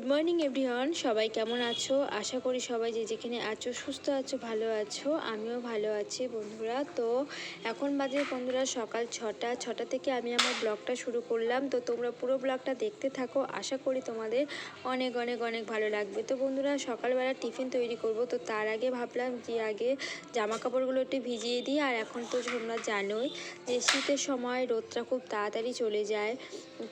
Good morning everyone সবাই কেমন আছো? আশা করি সবাই যে যেখানে আছো, সুস্থ আছো, ভালো আছো। আমিও ভালো আছি, বন্ধুরা। তো এখন বাজে, বন্ধুরা, সকাল ছটা। ছটা থেকে আমি আমার ব্লগটা শুরু করলাম। তো তোমরা পুরো ব্লগটা দেখতে থাকো। আশা করি তোমাদের অনেক অনেক অনেক ভালো লাগবে। তো বন্ধুরা, সকালবেলা টিফিন তৈরি করব। তো তার আগে ভাবলাম যে আগে জামা কাপড়গুলো একটু ভিজিয়ে দিই। আর এখন তো তোমরা জানোই যে শীতের সময় রোদটা খুব তাড়াতাড়ি চলে যায়।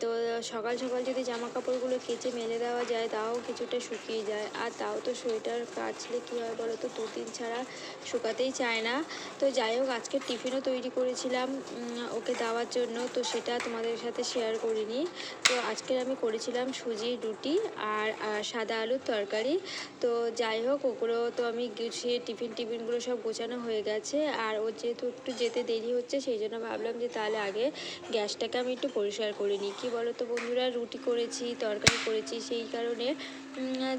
তো সকাল সকাল যদি জামা কাপড়গুলো কেচে মেলে দেওয়া যায় তাও কিছুটা শুকিয়ে যায়। আর তাও তো সোয়েটার কাচলে কী হয় বলো তো দুদিন ছাড়া শুকাতেই চায় না। তো যাই হোক, আজকে টিফিনও তৈরি করেছিলাম ওকে দেওয়ার জন্য। তো সেটা তোমাদের সাথে শেয়ার করিনি। তো আজকে আমি করেছিলাম সুজির রুটি আর আর সাদা আলুর তরকারি। তো যাই হোক, ওগুলো তো আমি গুছিয়ে টিফিন টিফিনগুলো সব গোছানো হয়ে গেছে। আর ও যেহেতু একটু যেতে দেরি হচ্ছে, সেই জন্য ভাবলাম যে তাহলে আগে গ্যাসটাকে আমি একটু পরিষ্কার করে নিই। কী বলো তো বন্ধুরা? রুটি করেছি, তরকারি করেছি, সেই কারণে উম,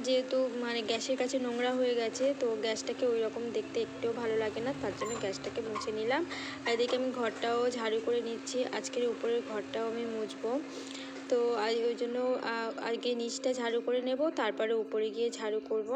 যেহেতু মানে গ্যাসের কাছে নোংরা হয়ে গেছে তো গ্যাসটাকে ওই রকম দেখতে একটুও ভালো লাগে না তার জন্য গ্যাসটাকে মুছে নিলাম। আর এদিকে আমি ঘরটাও ঝাড়ু করে নিচ্ছি আজকের উপরের ঘরটাও আমি মুছবো। তো আজ ওই জন্য আগে নিচটা ঝাড়ু করে নেব তারপরে উপরে গিয়ে ঝাড়ু করব।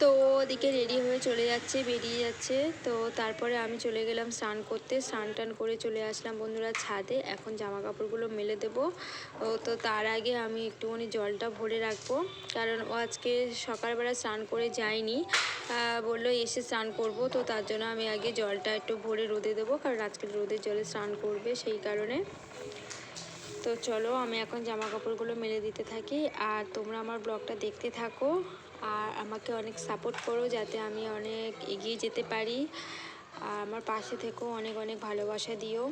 তো ওদিকে রেডি হয়ে চলে যাচ্ছে, বেরিয়ে যাচ্ছে। তো তারপরে আমি চলে গেলাম স্নান করতে। স্নান টান করে চলে আসলাম বন্ধুরা ছাদে। এখন জামা কাপড়গুলো মেলে দেবো। ও তো তার আগে আমি একটুখানি জলটা ভরে রাখব। কারণ ও আজকে সকালবেলা স্নান করে যায়নি। বলল এসে স্নান করব। তো তার জন্য আমি আগে জলটা একটু ভরে রোদে দেবো। কারণ আজকে রোদের জলে স্নান করবে সেই কারণে। তো চলো আমি এখন জামা কাপড়গুলো মেলে দিতে থাকি। আর তোমরা আমার ব্লগটা দেখতে থাকো। আর আমাকে অনেক সাপোর্ট করো যাতে আমি অনেক এগিয়ে যেতে পারি। আর আমার পাশে থেকেও অনেক অনেক ভালোবাসা দিও।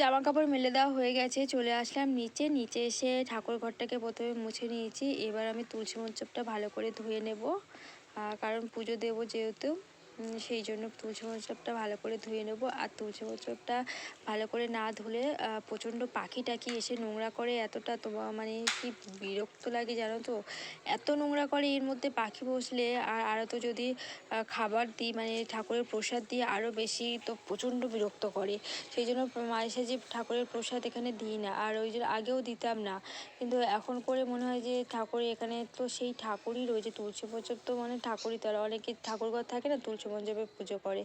জামা কাপড় মেলে দেওয়া হয়ে গেছে, চলে আসলাম নিচে। নিচে এসে ঠাকুর ঘরটাকে প্রথমে মুছে নিয়েছি। এবার আমি তুলসী মঞ্চপটা ভালো করে ধুয়ে নেব। কারণ পুজো দেব যেহেতু। সেই জন্য তুলসী মঞ্চপটা ভালো করে ধুয়ে নেব। আর তুলসী মঞ্চপটা ভালো করে না ধুলে প্রচণ্ড পাখি টাকি এসে নোংরা করে এতটা তোমার মানে কি বিরক্ত লাগে জানো তো? এত নোংরা করে এর মধ্যে পাখি বসলে, আর আরও তো যদি খাবার দিই মানে ঠাকুরের প্রসাদ দিয়ে আরও বেশি তো প্রচণ্ড বিরক্ত করে। সেই জন্য মাঝে সাঝে ঠাকুরের প্রসাদ এখানে দিই না, আর ওই জন্য আগেও দিতাম না। কিন্তু এখন করে মনে হয় যে ঠাকুর এখানে তো সেই ঠাকুরই রয়েছে। তুলসী মঞ্চপ তো মানে ঠাকুরই তারা। অনেকে ঠাকুরঘর থাকে না, তুলসী মঞ্চপে পুজো করে।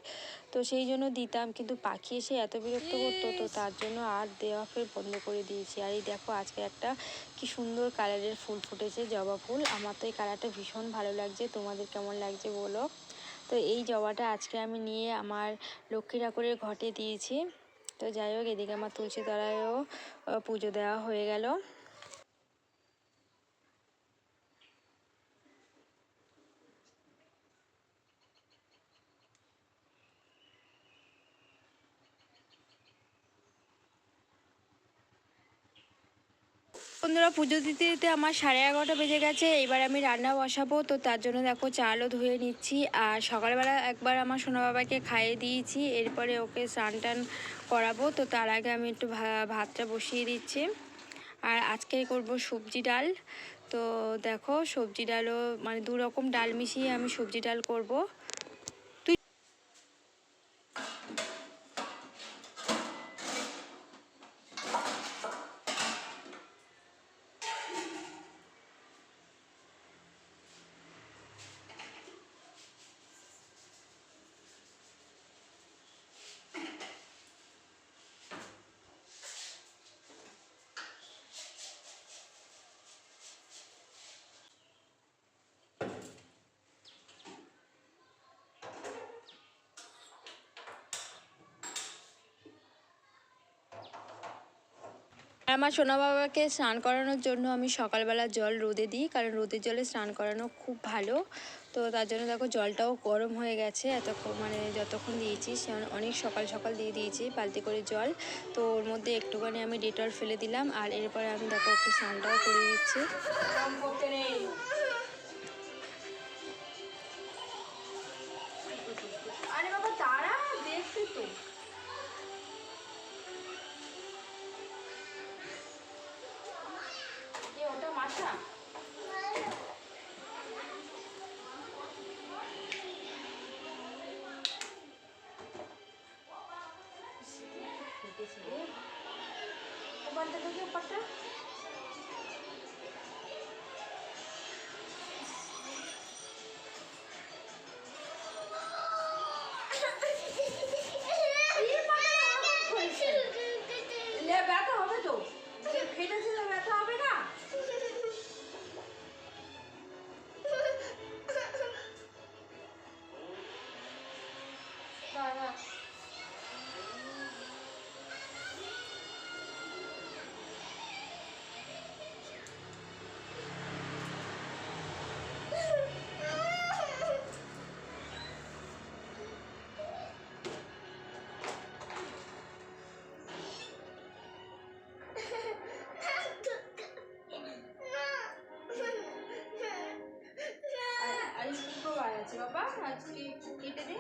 তো সেই জন্য দিতাম, কিন্তু পাখি এসে এত বিরক্ত করতো তো তার জন্য আর দেওয়া ফের বন্ধ করে দিয়েছি। আর এই দেখো, আজকে একটা কি সুন্দর কালারের ফুল ফুটেছে, জবা ফুল। আমার তো এই কালারটা ভীষণ ভালো লাগছে। তোমাদের কেমন লাগছে বলো? তো এই জবাটা আজকে আমি নিয়ে আমার লক্ষ্মী ঠাকুরের ঘটে দিয়েছি। তো যাই হোক, এদিকে আমার তুলসী তলায়ও পুজো দেওয়া হয়ে গেল। বন্ধুরা পুজো দিতে দিতে আমার সাড়ে এগারোটা বেজে গেছে, এবার আমি রান্না বসাবো। তো তার জন্য দেখো চালও ধুয়ে নিচ্ছি, আর সকালবেলা একবার আমার সোনা বাবাকে খাইয়ে দিয়েছি, এরপরে ওকে স্নান টান করাবো। তো তার আগে আমি একটু ভাতটা বসিয়ে দিচ্ছি। আর আজকে করব সবজি ডাল। তো দেখো সবজি ডালও মানে দু রকম ডাল মিশিয়ে আমি সবজি ডাল করব। আমার সোনা বাবাকে স্নান করানোর জন্য আমি সকালবেলা জল রোদে দিই, কারণ রোদের জলে স্নান করানো খুব ভালো। তো তার জন্য দেখো জলটাও গরম হয়ে গেছে, এতক্ষণ মানে যতক্ষণ দিয়েছি সে অনেক সকাল সকাল দিয়ে দিয়েছি বালতি করে জল। তো ওর মধ্যে একটুখানি আমি ডেটল ফেলে দিলাম, আর এরপরে আমি দেখো ওকে স্নানটাও করে দিচ্ছি। মাথা ওপারটা দেখি ওপারটা। বাবা আজকে একটু কেটে দে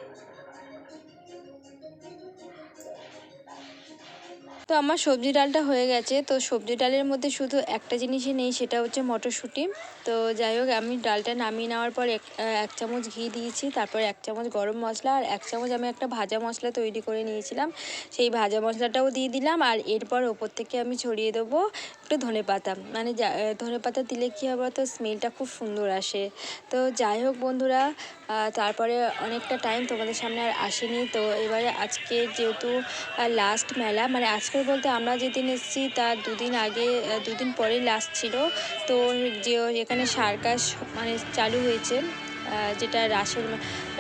তো আমার সবজি ডালটা হয়ে গেছে। তো সবজি ডালের মধ্যে শুধু একটা জিনিসই নেই, সেটা হচ্ছে মটরশুঁটি। তো যাই হোক, আমি ডালটা নামিয়ে নেওয়ার পর এক চামচ ঘি দিয়েছি, তারপর এক চামচ গরম মশলা আর এক চামচ আমি একটা ভাজা মশলা তৈরি করে নিয়েছিলাম। সেই ভাজা মশলাটাও দিয়ে দিলাম আর এরপর ওপর থেকে আমি ছড়িয়ে দেবো একটু ধনে পাতা। মানে ধনে পাতা দিলে কী হবে তো স্মেলটা খুব সুন্দর আসে। তো যাই হোক বন্ধুরা তারপরে অনেকটা টাইম তোমাদের সামনে আর আসেনি। তো এবারে আজকে যেহেতু লাস্ট মেলা মানে আজকের বলতে আমরা যেদিন এসেছি তার দুদিন আগে দুদিন পরেই লাস্ট ছিল। তো যে এখানে সার্কাস মানে চালু হয়েছে যেটা রাসের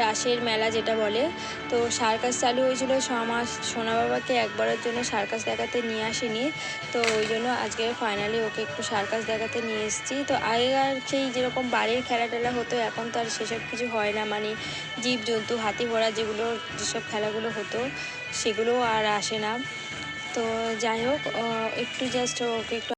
রাসের মেলা যেটা বলে। তো সার্কাস চালু হয়েছিল আমার সোনা বাবাকে একবারের জন্য সার্কাস দেখাতে নিয়ে আসেনি। তো ওই জন্য আজকে ফাইনালি ওকে একটু সার্কাস দেখাতে নিয়ে এসেছি। তো আগেকার সেই যেরকম বাড়ির খেলা টেলা হতো, এখন তো আর সেসব কিছু হয় না। মানে জীব জন্তু হাতি ঘোড়া যেগুলো, যেসব খেলাগুলো হতো সেগুলো আর আসে না। তো যাই হোক একটু জাস্ট ওকে একটু